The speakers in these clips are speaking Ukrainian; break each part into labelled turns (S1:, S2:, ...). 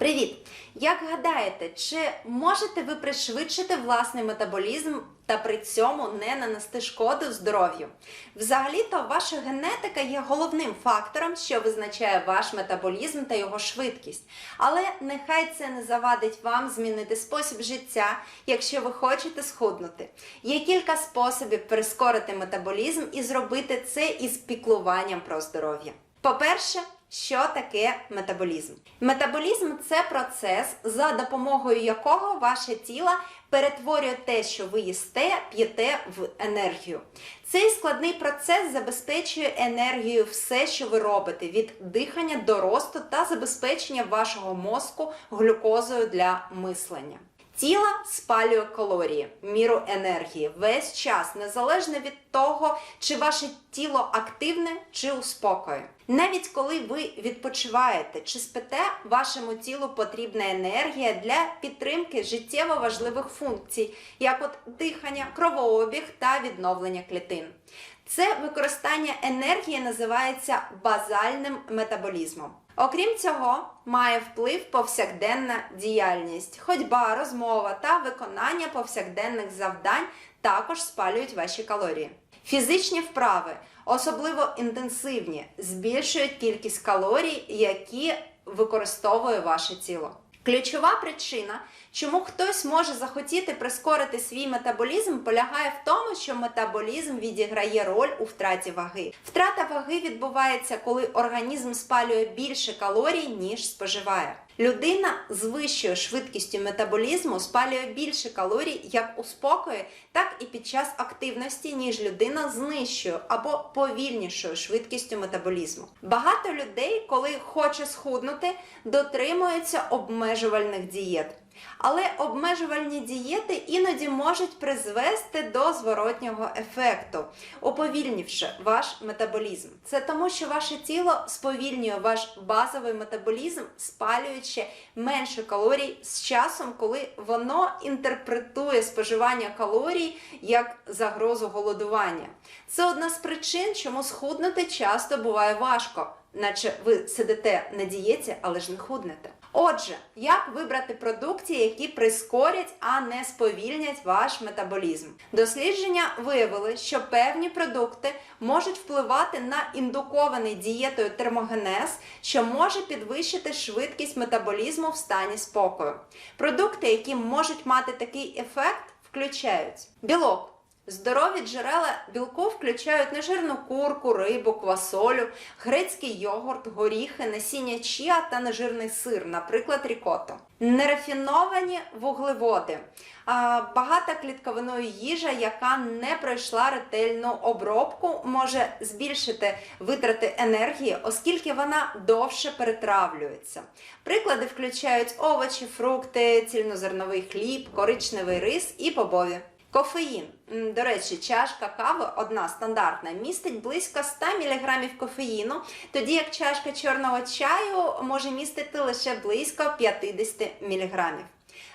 S1: Привіт! Як гадаєте, чи можете ви пришвидшити власний метаболізм та при цьому не нанести шкоду здоров'ю? Взагалі-то ваша генетика є головним фактором, що визначає ваш метаболізм та його швидкість. Але нехай це не завадить вам змінити спосіб життя, якщо ви хочете схуднути. Є кілька способів прискорити метаболізм і зробити це із піклуванням про здоров'я. По-перше, що таке метаболізм? Метаболізм це процес, за допомогою якого ваше тіло перетворює те, що ви їсте, п'єте в енергію. Цей складний процес забезпечує енергію все, що ви робите, від дихання до росту та забезпечення вашого мозку глюкозою для мислення. Тіло спалює калорії, міру енергії весь час, незалежно від того, чи ваше тіло активне чи у спокої. Навіть коли ви відпочиваєте чи спите, вашому тілу потрібна енергія для підтримки життєво важливих функцій, як от дихання, кровообіг та відновлення клітин. Це використання енергії називається базальним метаболізмом. Окрім цього, має вплив повсякденна діяльність, ходьба, розмова та виконання повсякденних завдань також спалюють ваші калорії. Фізичні вправи, особливо інтенсивні, збільшують кількість калорій, які використовує ваше тіло. Ключова причина, чому хтось може захотіти прискорити свій метаболізм, полягає в тому, що метаболізм відіграє роль у втраті ваги. Втрата ваги відбувається, коли організм спалює більше калорій, ніж споживає. Людина з вищою швидкістю метаболізму спалює більше калорій як у спокої, так і під час активності, ніж людина з нижчою або повільнішою швидкістю метаболізму. Багато людей, коли хоче схуднути, дотримуються обмежувальних дієт. Але обмежувальні дієти іноді можуть призвести до зворотнього ефекту, уповільнивши ваш метаболізм. Це тому, що ваше тіло сповільнює ваш базовий метаболізм, спалюючи менше калорій з часом, коли воно інтерпретує споживання калорій як загрозу голодування. Це одна з причин, чому схуднути часто буває важко, наче ви сидите на дієті, але ж не худнете. Отже, як вибрати продукти, які прискорять, а не сповільнять ваш метаболізм? Дослідження виявили, що певні продукти можуть впливати на індукований дієтою термогенез, що може підвищити швидкість метаболізму в стані спокою. Продукти, які можуть мати такий ефект, включають білок. Здорові джерела білку включають нежирну курку, рибу, квасолю, грецький йогурт, горіхи, насіння чіа та нежирний сир, наприклад, рікото. Нерафіновані вуглеводи, багата клітковиною їжа, яка не пройшла ретельну обробку, може збільшити витрати енергії, оскільки вона довше перетравлюється. Приклади включають овочі, фрукти, цільнозерновий хліб, коричневий рис і бобові. Кофеїн. До речі, чашка кави одна стандартна, містить близько 100 мг кофеїну, тоді як чашка чорного чаю може містити лише близько 50 мг.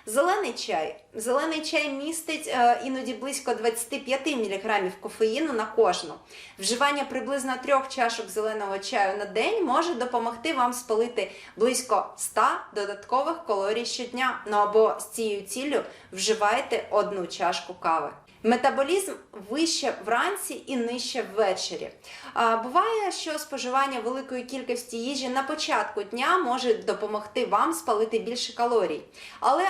S1: Зелений чай. Зелений чай містить е, іноді близько 25 мг кофеїну на кожну. Вживання приблизно трьох чашок зеленого чаю на день може допомогти вам спалити близько 100 додаткових калорій щодня. Ну або з цією ціллю вживайте одну чашку кави. Метаболізм вище вранці і нижче ввечері. А, буває, що споживання великої кількості їжі на початку дня може допомогти вам спалити більше калорій. Але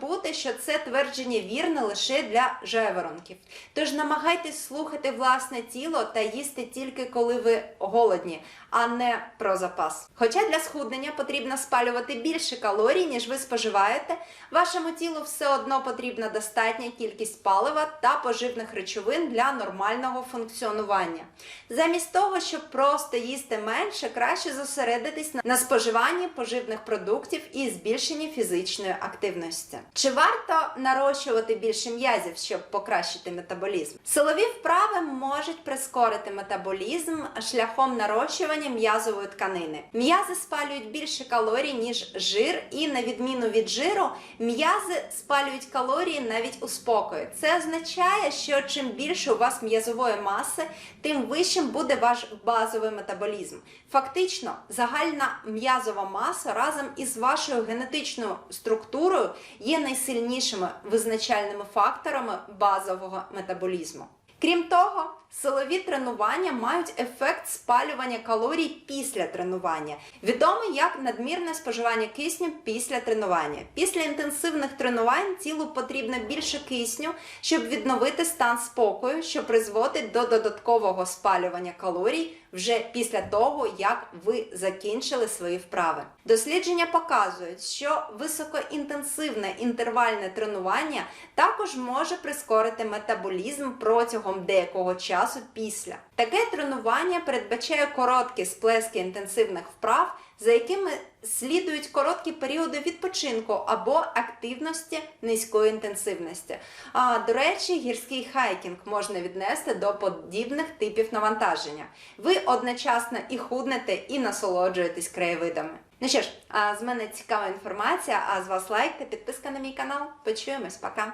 S1: бути, що це твердження вірне лише для жайворонків. Тож намагайтесь слухати власне тіло та їсти тільки коли ви голодні, а не про запас. Хоча для схуднення потрібно спалювати більше калорій, ніж ви споживаєте, вашому тілу все одно потрібна достатня кількість палива та поживних речовин для нормального функціонування. Замість того, щоб просто їсти менше, краще зосередитись на споживанні поживних продуктів і збільшенні фізичної активності. Чи варто нарощувати більше м'язів, щоб покращити метаболізм? Силові вправи можуть прискорити метаболізм шляхом нарощування м'язової тканини. М'язи спалюють більше калорій, ніж жир, і на відміну від жиру, м'язи спалюють калорії навіть у спокої. Це означає, що чим більше у вас м'язової маси, тим вищим буде ваш базовий метаболізм. Фактично, загальна м'язова маса разом із вашою генетичною структурою є найсильнішими визначальними факторами базового метаболізму. Крім того, силові тренування мають ефект спалювання калорій після тренування, відомий як надмірне споживання кисню після тренування. Після інтенсивних тренувань тілу потрібно більше кисню, щоб відновити стан спокою, що призводить до додаткового спалювання калорій вже після того, як ви закінчили свої вправи. Дослідження показують, що високоінтенсивне інтервальне тренування також може прискорити метаболізм протягом деякого часу після. Таке тренування передбачає короткі сплески інтенсивних вправ, за якими слідують короткі періоди відпочинку або активності низької інтенсивності. А до речі, гірський хайкінг можна віднести до подібних типів навантаження. Ви одночасно і худнете, і насолоджуєтесь краєвидами. Ну що ж, а з мене цікава інформація, а з вас лайк та підписка на мій канал. Почуємось, пока!